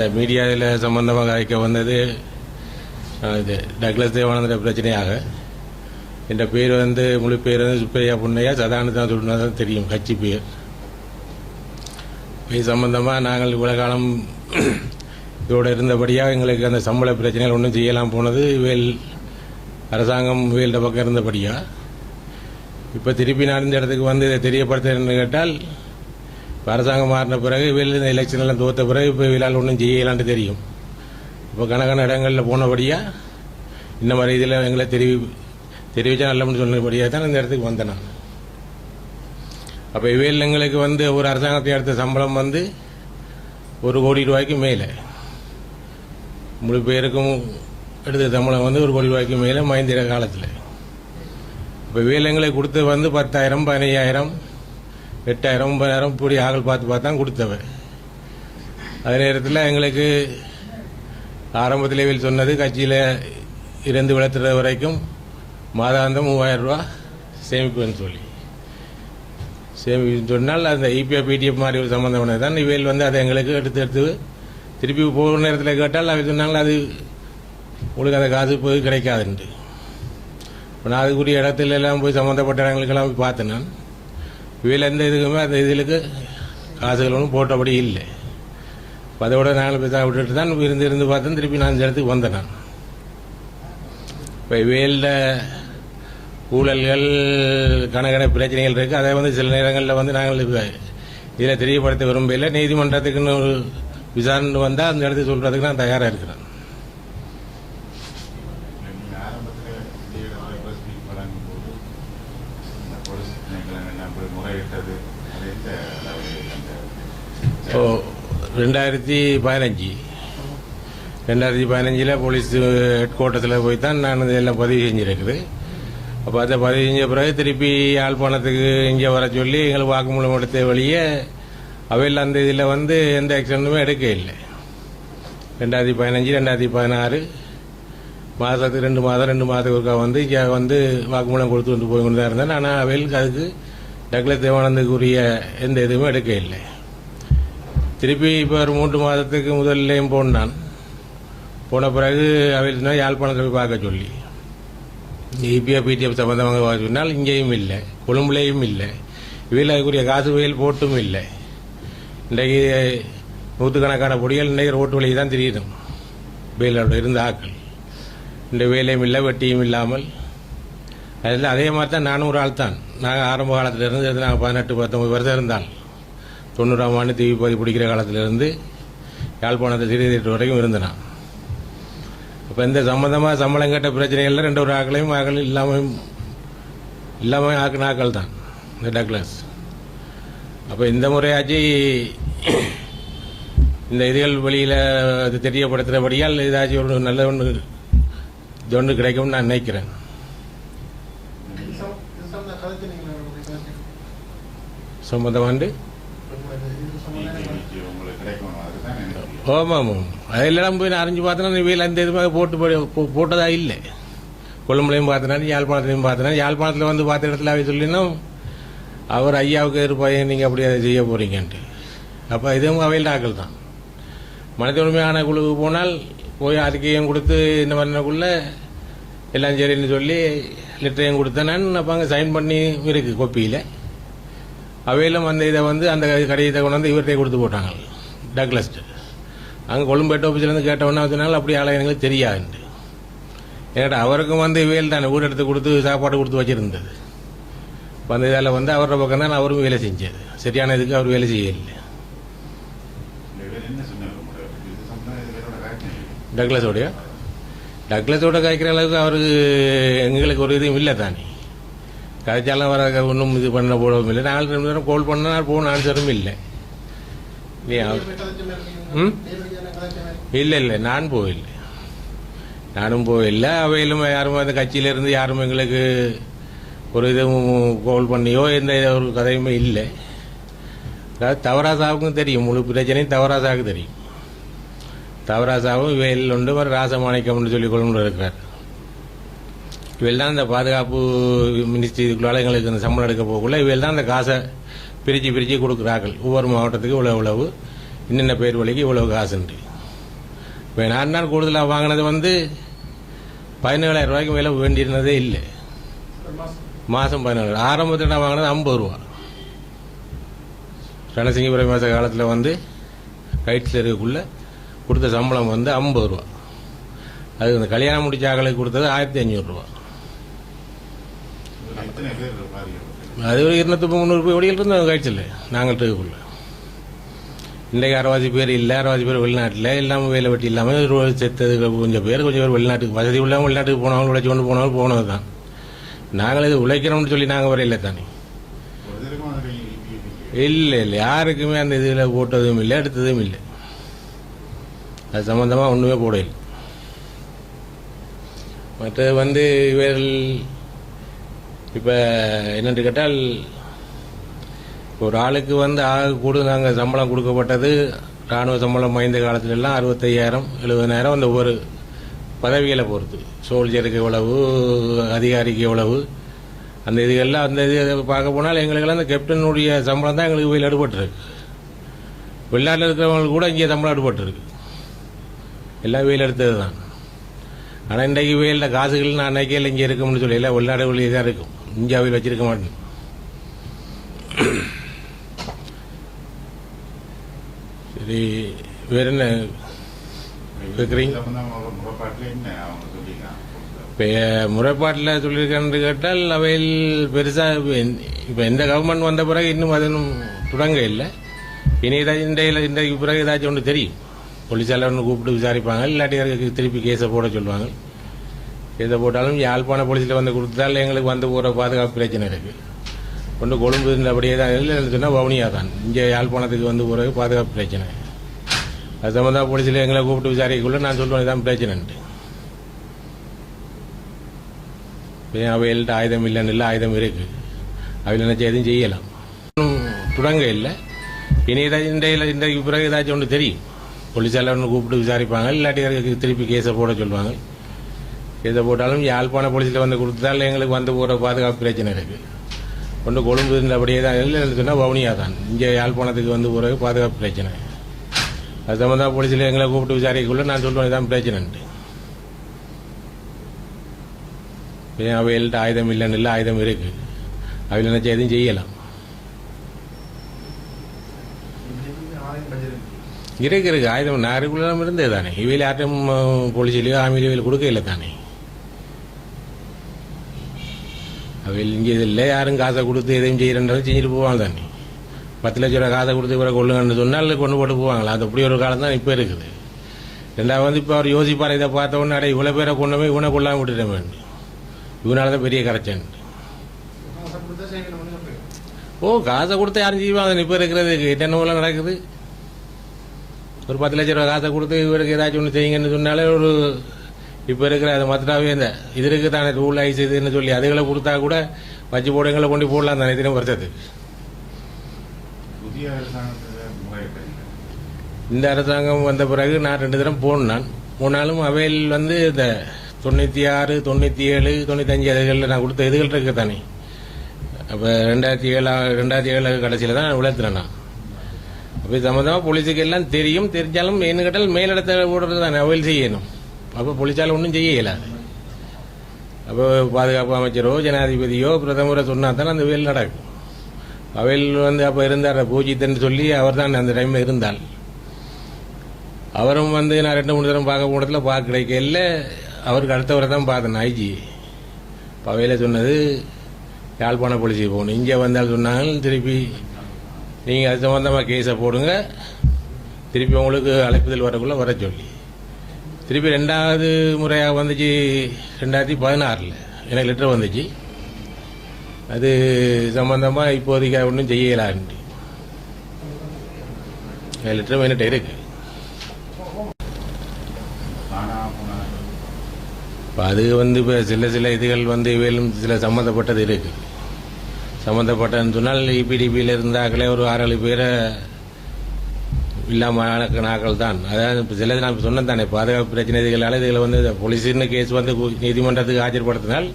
இந்த மீடியாவில் சம்பந்தமாக அழைக்க வந்தது இது டக்ளஸ் தேவானந்த பிரச்சனையாக. என்ற பேர் வந்து முழு பேர் வந்து சுப்பையா புண்ணையா சொல்லுனா தான் தெரியும் கட்சி பேர். இது சம்பந்தமாக நாங்கள் இவ்வளவு காலம் இதோடு இருந்தபடியாக எங்களுக்கு அந்த சம்பள பிரச்சனைகள் ஒன்றும் செய்யலாம் போனது வேல் அரசாங்கம் வேல்ட பக்கம் இருந்தபடியா. இப்போ திருப்பி நான் இந்த இடத்துக்கு வந்து இதை தெரியப்படுத்துறேன்னு கேட்டால் இப்போ அரசாங்கம் மாறின பிறகு வேல் இந்த எலெக்ஷன் எல்லாம் தோத்த பிறகு இப்போ இவளால் ஒன்றும் செய்யலான்ட்டு தெரியும். இப்போ கணக்கான இடங்களில் போனபடியா இந்த மாதிரி இதில் எங்களை தெரிவி தெரிவிச்சா நல்லம்னு சொன்னபடியாக தான் இந்த இடத்துக்கு வந்தேன் நான். அப்போ இவையில் எங்களுக்கு வந்து ஒரு அரசாங்கத்தை எடுத்த சம்பளம் வந்து ஒரு கோடி ரூபாய்க்கு மேலே. முழு பேருக்கும் எடுத்த சம்பளம் வந்து ஒரு கோடி ரூபாய்க்கு மேலே மஹிந்திர காலத்தில். இப்போ வேலைங்களை கொடுத்து வந்து பத்தாயிரம் பதினையாயிரம். எட்டாயிரம் ஒன்பதாயிரம் இப்படி ஆகல் பார்த்து பார்த்து தான் கொடுத்தவ. அதே நேரத்தில் எங்களுக்கு ஆரம்பத்தில் சொன்னது கட்சியில் இருந்து விளத்துறது வரைக்கும் மாதாந்தம் மூவாயிரம் ரூபா சேமிப்புன்னு சொல்லி. சேமிப்புன்னு சொன்னால் அந்த இபிஎஃப் பிடிஎஃப் மாதிரி ஒரு சம்பந்தமானது தான். இவையில் வந்து அதை எங்களுக்கு எடுத்து எடுத்து திருப்பி போகிற நேரத்தில் கேட்டால் அவங்க சொன்னாங்க அது உங்களுக்கு அந்த காசு போய் கிடைக்காதுன்ட்டு. இப்போ நான் அதுக்குரிய இடத்துல எல்லாம் போய் சம்மந்தப்பட்ட இடங்களுக்கெல்லாம் போய் பார்த்தேன் நான். இவையில் எந்த இதுக்குமே அந்த இதுகளுக்கு காசுகள் ஒன்றும் போட்டபடி இல்லை. அப்ப அதோட நாலு பேசா விட்டுட்டு தான் இருந்து இருந்து பார்த்தேன் திருப்பி நான் இந்த இடத்துக்கு வந்தேன் நான். இப்போ இவையில் ஊழல்கள் கணக்கண பிரச்சனைகள் இருக்குது அதை வந்து சில நேரங்களில் வந்து நாங்கள் இதில் தெரியப்படுத்த விரும்பல நீதிமன்றத்துக்குன்னு ஒரு விசாரணை வந்தால் அந்த இடத்துக்கு சொல்கிறதுக்கு நான் தயாராக இருக்கிறேன் நீங்க ஆரம்பத்துல வெளியிடப்பட்ட press meet வழங்கும் போது இந்த போலீஸ் திணைக்களம் எல்லாம் போய் முறையிட்டது அது எந்த அளவில் அந்த ஓ ரெண்டாயிரத்தி பதினஞ்சு. ரெண்டாயிரத்தி பதினஞ்சில் போலீஸ் ஹெட் குவார்ட்டர்ஸில் போய் தான் நான் இதெல்லாம் பதிவு செஞ்சுருக்குது. அப்போ அதை பதிவு செஞ்ச பிறகு திருப்பி யாழ்ப்பாணத்துக்கு இங்கே வர சொல்லி எங்களுக்கு வாக்குமூலம் எடுத்த வழியே அவையில் அந்த இதில் வந்து எந்த ஆக்ஷனுமே எடுக்க இல்லை. ரெண்டாயிரத்தி பதினஞ்சு ரெண்டாயிரத்தி பதினாறு மாதத்துக்கு ரெண்டு மாதம் ரெண்டு மாதத்துக்கு ஒருக்கா வந்து இங்கே வந்து வாக்குமூலம் கொடுத்து வந்து போய் கொண்டு தான் இருந்தேன் ஆனால் அவைகளுக்கு அதுக்கு டக்ளஸ் தேவானந்துக்குரிய எந்த இதுவுமே எடுக்க இல்லை. திருப்பி இப்போ ஒரு மூன்று மாதத்துக்கு முதல்லையும் போனான். போன பிறகு அவையில் யாழ்ப்பாணத்தில் போய் பார்க்க சொல்லி. இபிஎஃப் பிடிஎஃப் சம்பந்தமாக பார்க்க சொன்னால் இங்கேயும் இல்லை கொழும்புலேயும் இல்லை. இவையில் அதுக்குரிய காசு வயல் போட்டும் இல்லை. இன்றைக்கு நூற்றுக்கணக்கான பொடிகள் இன்றைக்கு ரோட்டு வழி தான் தெரியுது. வெயிலோட இருந்த ஆக்கள். இந்த வேலையும் இல்லை வெட்டியும் இல்லாமல். அதில் அதே மாதிரி தான் நானும் ஒரு ஆள் தான் நாங்கள் ஆரம்ப காலத்தில் இருந்து நாங்கள் பதினெட்டு பத்தொம்பது வருஷம் இருந்தாலும் தொண்ணூறாம் ஆண்டு தீவி பதி பிடிக்கிற காலத்திலிருந்து யாழ்ப்பாணத்தில் சிறிய திட்டு வரைக்கும் இருந்தேன். அப்போ இந்த சம்பந்தமாக சம்பளம் கேட்ட பிரச்சனைகள்ல ரெண்டு ஒரு ஆக்களையும் ஆக்கள் இல்லாமல் இல்லாமல் ஆக்கின ஆக்கள் தான் இந்த டக்ளஸ். அப்போ இந்த முறையாச்சு இந்த இதுகள் வெளியில் இது தெரியப்படுத்துகிறபடியால் ஏதாச்சும் ஒரு நல்ல ஒன்று இது ஒன்று கிடைக்கும்னு நான் நினைக்கிறேன்? சம்பந்தமாண்டு ஆமாம் ஆமாம் அதெல்லாம் போய் நான் அறிஞ்சு பார்த்தேன்னா வேலை அந்த இதுமாக போட்டு போய் போட்டதாக போட்டதா இல்லை கொழும்புலையும் பார்த்தனா யாழ்ப்பாணத்துலையும் பார்த்தனா யாழ்ப்பாணத்தில் வந்து பார்த்த இடத்துல அவை சொல்லினா அவர் ஐயாவுக்கு இருப்பாங்க நீங்கள் அப்படி அதை செய்ய போகிறீங்கன்ட்டு அப்போ இதுவும் அவையில் ஆக்கள் தான் மனித உரிமையான குழுவுக்கு போனால் போய் அறிக்கையும் கொடுத்து இந்த மாதிரினக்குள்ளே எல்லாம் சரின்னு சொல்லி லெட்டரையும் கொடுத்தேன் நான் அப்போ அங்கே சைன் பண்ணி இருக்குது கோப்பியில் அவையிலும் வந்து இதை வந்து அந்த கடிதத்தை கொண்டு வந்து இவர்கிட்ட கொடுத்து போட்டாங்க. டக்லஸ்ட்டு அங்கே கொழும்பு ஹெட் ஆஃபீஸ்லேருந்து கேட்டவொன்னே சொன்னாலும் அப்படி ஆளை எங்களுக்கு தெரியாதுன்ட்டு ஏன்னா அவருக்கும் வந்து வேல் தானே. வீடு எடுத்து கொடுத்து சாப்பாடு கொடுத்து வச்சிருந்தது. அப்ப அந்த இதில் வந்து அவரோட பக்கம் தான் அவரும் வேலை செஞ்சது சரியான இதுக்கு அவர் வேலை செய்யலை டக்லஸோடைய டக்லஸோட இல்லை. டக்ளஸோட காய்க்கிற அளவுக்கு அவருக்கு எங்களுக்கு ஒரு இதுவும் இல்லை தானே. கதைச்சாலும் வர ஒன்றும் இது பண்ண போடவும் இல்லை. நாலு ரெண்டு நேரம் கால் பண்ணால் போன ஆன்சரும் இல்லை. மாதிரி ம்? இல்லை இல்லை. நான் போயில்லை நானும் போயில்லை அவையிலும் யாரும் அந்த கட்சியில இருந்து யாரும் எங்களுக்கு ஒரு இதுவும் கோல் பண்ணியோ எந்த ஒரு கதையுமே இல்லை. அதாவது தவராசாவுக்கும் தெரியும். முழு பிரச்சனையும் தவராசாவுக்கு தெரியும். தவராசாவும் இவையில் உண்டு. ராசமாணிக்கம்னு சொல்லி கொண்டு இருக்கிறார். இவள் தான் இந்த பாதுகாப்பு மினிஸ்ட்ரி இதுக்குள்ளால எங்களுக்கு இந்த சம்பளம் எடுக்க போகக்குள்ள இவள் தான் அந்த காசை பிரித்து பிரித்து கொடுக்குறார்கள். ஒவ்வொரு மாவட்டத்துக்கு இவ்வளவு இவ்வளவு. இன்னென்ன பேர் வழிக்கு இவ்வளவு காசுண்டு இப்போ நான் தான் கூடுதலாக வாங்கினது வந்து பதினேழாயிரம் ரூபாய்க்கு மேலே வேண்டியிருந்ததே இல்லை. மாதம் பதினேழு ஆரம்பத்தில் நான் வாங்கினது ஐம்பது ரூபா. ரணசிங்கபுரம் மாத காலத்தில் வந்து கைட்டில் இருக்கக்குள்ள கொடுத்த சம்பளம் வந்து ஐம்பது ரூபா. அது இந்த கல்யாணம் முடிச்ச ஆகளுக்கு கொடுத்தது ஆயிரத்தி அஞ்சூறுரூவா எத்தனை பேர் அது ஒரு இருநூத்தி முந்நூறு ரூபாய் வழியில் இருந்தோம் கைட்டில் நாங்கள் இருக்கக்குள்ள இன்றைக்கு அரைவாசி பேர் இல்லை அரைவாசி பேர் வெளிநாட்டில் இல்லாமல் வேலை வெட்டி இல்லாமல் செத்தது கொஞ்சம் பேர் கொஞ்சம் பேர் வெளிநாட்டுக்கு வசதி உள்ளவங்க வெளிநாட்டுக்கு போனவங்க உழைச்சி கொண்டு போனவங்க போனது தான். நாங்கள் இது உழைக்கிறோம்னு சொல்லி நாங்கள் வரையில தானே. இல்லை இல்லை. யாருக்குமே அந்த இதில் போட்டதும் இல்லை எடுத்ததும் இல்லை. அது சம்மந்தமாக ஒன்றுமே போடல மற்றது வந்து இவர்கள் இப்போ என்னென்று கேட்டால் ஒரு ஆளுக்கு வந்து ஆக கூட நாங்கள் சம்பளம் கொடுக்கப்பட்டது இராணுவ சம்பளம் வாய்ந்த காலத்துல எல்லாம் அறுபத்தையாயிரம் எழுபதாயிரம் அந்த ஒவ்வொரு பதவிகளை பொறுத்து. சோல்ஜருக்கு எவ்வளவு அதிகாரிக்கு எவ்வளவு அந்த இதுகள்லாம் அந்த இது பார்க்க போனால் எங்களுக்கெல்லாம் அந்த கேப்டனுடைய சம்பளம் தான் எங்களுக்கு வெயில் அடுபட்டுருக்கு வெளிநாட்டில் இருக்கிறவங்களுக்கு கூட இங்கே சம்பளம் அடுபட்டுருக்கு எல்லாம் வெயில் எடுத்தது தான் ஆனால் இன்றைக்கு வெயிலில் காசுகள் நான் அன்னைக்கே இங்கே இருக்கும்னு சொல்லி எல்லாம் வெளிநாடுகளில் வெளியே தான் இருக்கும். இந்தியாவில் வச்சிருக்க மாட்டேன். சரி வேற என்ன? இப்போ முறைப்பாட்டில் சொல்லியிருக்கான்னு கேட்டால் அவையில் பெருசாக இப்போ எந்த கவர்மெண்ட் வந்த பிறகு இன்னும் அது தொடங்க இல்லை. இனி ஏதாச்சும் இன்றையில் இன்றைக்கு பிறகு ஏதாச்சும் ஒன்று தெரியும். போலீஸால் ஒன்று கூப்பிட்டு விசாரிப்பாங்க இல்லாட்டி திருப்பி கேஸை போட சொல்லுவாங்க. எதை போட்டாலும் யாழ்ப்பாண போலீஸில் வந்து கொடுத்தால் எங்களுக்கு வந்து போகிற பாதுகாப்பு பிரச்சனை இருக்குது கொண்டு கொழும்பு அப்படியே தான் இல்லைன்னு சொன்னால் வவுனியா தான். இங்கே யாழ்ப்பாணத்துக்கு வந்து போகிறது பாதுகாப்பு பிரச்சனை. அது சம்மந்தா போலீஸில் எங்களை கூப்பிட்டு விசாரிக்கக்குள்ள நான் சொல்லுவேன் இதான் பிரச்சனைன்ட்டு இப்போ அவைகள்ட்ட ஆயுதம் இல்லைன்னு இல்லை ஆயுதம் இருக்கு. அவையில் நினச்சி எதுவும் செய்யலாம். தொடங்க இல்லை. இனி ஏதாச்சும் இன்றையில் இன்றைக்கு பிறகு ஏதாச்சும் ஒன்று தெரியும். போலீஸால் ஒன்று கூப்பிட்டு விசாரிப்பாங்க இல்லாட்டி திருப்பி கேஸை போட சொல்லுவாங்க. எதை போட்டாலும் யாழ்ப்பாண போலீஸில் வந்து கொடுத்தால் எங்களுக்கு வந்து போகிற பாதுகாப்பு பிரச்சனை இருக்குது கொண்டு கொழும்பு இருந்த அப்படியே தான் இல்லைன்னு சொன்னால் வவுனியா தான். இங்கே யாழ்ப்பாணத்துக்கு வந்து போகிற பாதுகாப்பு பிரச்சனை. அது சம்மந்தா போலீஸில் எங்களை கூப்பிட்டு விசாரிக்கக்குள்ள நான் சொல்லுவேன் தான் பிரச்சனைன்ட்டு ஏன் அவைகள்ட்ட ஆயுதம் இல்லைன்னு இல்லை ஆயுதம் இருக்கு. அவையில் நினச்சா எதுவும் செய்யலாம். இருக்கு இருக்கு. ஆயுதம் நாருக்குள்ள இருந்தது தானே இவையில் யார்ட்டும் போலீஸ்லையோ ஆமிலையோ கொடுக்க இல்லை தானே அவள் இங்கே இல்லை யாரும் காசை கொடுத்து எதையும் செய்யறன்றதை செஞ்சுட்டு போவாங்க தண்ணி பத்து லட்ச ரூபா காசை கொடுத்து இவரை கொள்ளுங்கன்னு சொன்னால் கொண்டு போட்டு போவாங்களா? அது அப்படி ஒரு காலம் தான் இப்போ இருக்குது. ரெண்டாவது வந்து இப்போ அவர் யோசிப்பார் இதை பார்த்த உடனே அட இவ்வளோ பேரை கொண்டு போய் இவனை கொள்ளாமல் விட்டுட்டேன் வேணும் இவனால தான் பெரிய கரைச்சன் ஓ காசை கொடுத்து யாரும் செய்வாங்க இப்போ இருக்கிறது என்னென்ன நடக்குது? ஒரு பத்து லட்ச ரூபா காசை கொடுத்து இவருக்கு ஏதாச்சும் ஒன்று செய்யுங்கன்னு சொன்னாலே ஒரு இப்போ இருக்கிற அது மற்றாவே இந்த இது இருக்கு தானே ரூல் ஐஸ் இதுன்னு சொல்லி அதுகளை கொடுத்தா கூட வச்சு போடுங்களை கொண்டு போடலாம் தானே தினம் வருஷத்துக்கு புதிய இந்த அரசாங்கம் வந்த பிறகு நான் ரெண்டு தரம் போனேன் போனாலும் அவையில் வந்து இந்த தொண்ணூற்றி ஆறு தொண்ணூற்றி ஏழு தொண்ணூத்தஞ்சு அதுகளில் நான் கொடுத்த இதுகள் இருக்கு தானே. அப்போ ரெண்டாயிரத்தி ஏழா ரெண்டாயிரத்தி ஏழு கடைசியில் தான் நான் நான். அப்போ சம்மந்தமாக போலீஸுக்கு எல்லாம் தெரியும் தெரிஞ்சாலும் என்ன கேட்டால் மேலிடத்தை ஓடுறது தானே அவையில் செய்யணும். அப்போ பொழிச்சாலும் ஒன்றும் செய்ய இயலாது அப்போ பாதுகாப்பு அமைச்சரோ ஜனாதிபதியோ பிரதமரை சொன்னா தான் அந்த வேல் நடக்கும் அவையில் வந்து அப்போ இருந்தார் பூஜித்தன்னு சொல்லி அவர் தான் அந்த டைமில் இருந்தால் அவரும் வந்து நான் ரெண்டு மூணு தரம் பார்க்க போனதில் பார்க்க கிடைக்கல அவருக்கு அடுத்தவரை தான் பார்த்தேன் ஐஜி பவையில் சொன்னது யாழ்ப்பாண போலீஸுக்கு போகணும் இங்கே வந்தால் சொன்னாங்க திருப்பி நீங்கள் அது சம்மந்தமாக கேஸை போடுங்க திருப்பி உங்களுக்கு அழைப்புதல் வரக்குள்ளே வர சொல்லி திருப்பி ரெண்டாவது முறையாக வந்துச்சு ரெண்டாயிரத்தி பதினாறில். எனக்கு லெட்டர் வந்துச்சு. அது சம்பந்தமாக இப்போதைக்கு ஒன்றும் செய்யலான்ட்டு. லெட்டர் என்கிட்ட இருக்கு. இப்போ அது வந்து இப்போ சில சில இதுகள் வந்து இவையிலும் சில சம்மந்தப்பட்டது இருக்கு. சம்மந்தப்பட்டதுன்னு சொன்னால் இபிடிபியில் இருந்தாக்களே ஒரு ஆறு ஏழு பேரை இல்லாமல் நாக்கள் தான். அதாவது இப்போ சில நான் சொன்னேன் தானே பாதுகாப்பு பிரச்சனை இதுகளால் இதில் வந்து போலீஸுன்னு கேஸ் வந்து நீதிமன்றத்துக்கு ஆஜர்படுத்தினால்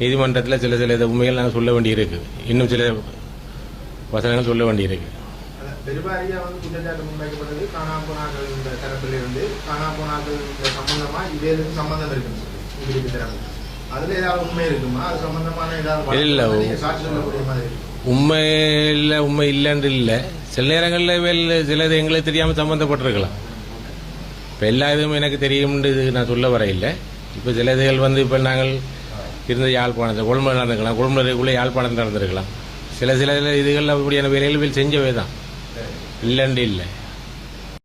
நீதிமன்றத்தில் சில சில உண்மைகள் நாங்கள் சொல்ல வேண்டியிருக்கு. இன்னும் சில வசனங்கள் சொல்ல வேண்டியிருக்கு. அதான் பெருவாரியா வந்து குற்றச்சாட்டு முன்வைக்கப்பட்டது. காணாம போனாக்கள் இந்த தரப்பில் இருந்து காணாம போனாக்கள் இந்த சம்பந்தமா இதேதுக்கு சம்பந்தம் இருக்குன்னு சொல்லி இங்கிலீஷ் தரப்பு அதுல ஏதாவது உண்மை இருக்குமா? அது சம்பந்தமான ஏதாவது இல்ல. வழக்கு நீங்க சாட்சி சொல்லக்கூடிய மாதிரி இருக்கு உண்மை இல்லை உண்மை இல்லைன்னு இல்லை சில நேரங்களில் வேலை சிலது எங்களுக்கு தெரியாமல் சம்மந்தப்பட்டிருக்கலாம் இப்போ எல்லா இதுவும் எனக்கு தெரியும்னு இது நான் சொல்ல வர இல்லை இப்போ சில இதுகள் வந்து இப்போ நாங்கள் இருந்த யாழ்ப்பாணத்தை கொழும்பு நடந்துக்கலாம். கொழும்புக்குள்ளே யாழ்ப்பாணம் நடந்திருக்கலாம். சில சில இதுகள் அப்படியான வேலைகள் செஞ்சவே தான் இல்லைன்னு இல்லை.